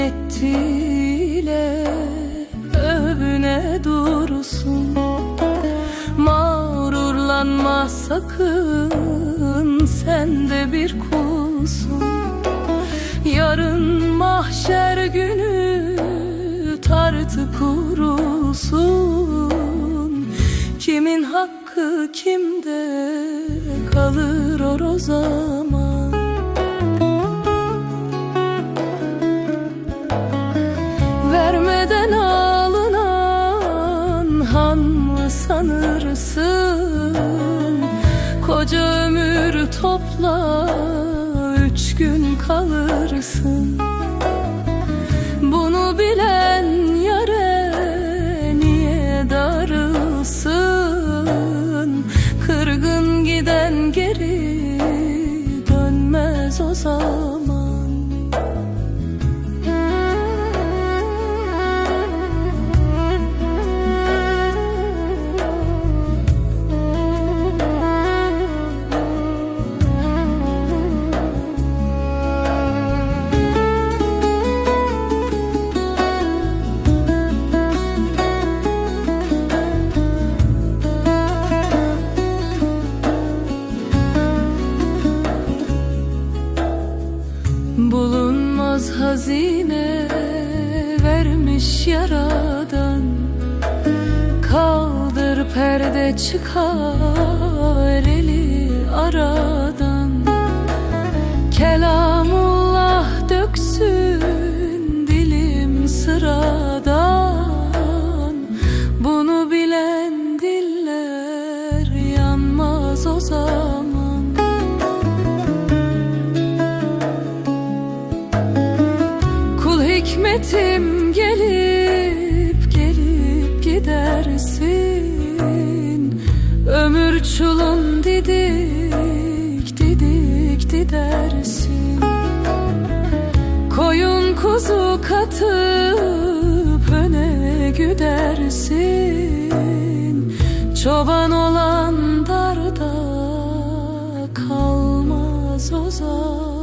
minnetiyle övüne dursun. Mağrurlanma sakın sen de bir kulsun. Yarın mahşer günü tartı kurulsun. Kimin hakkı kimde kalır o zaman sanırsın? Koca ömür topla üç gün kalırsın. Bunu bilen Bulunmaz hazine vermiş yaradan. Kaldır perde çıkar eli aradan. Kelamullah döksün dilim sıradan. Bunu bilen diller yanmaz o zaman Kısmetim gelip gelip gidersin. Ömür çulun didik didik didersin. Koyun kuzu katıp öne güdersin. Çoban olan darda kalmaz o zor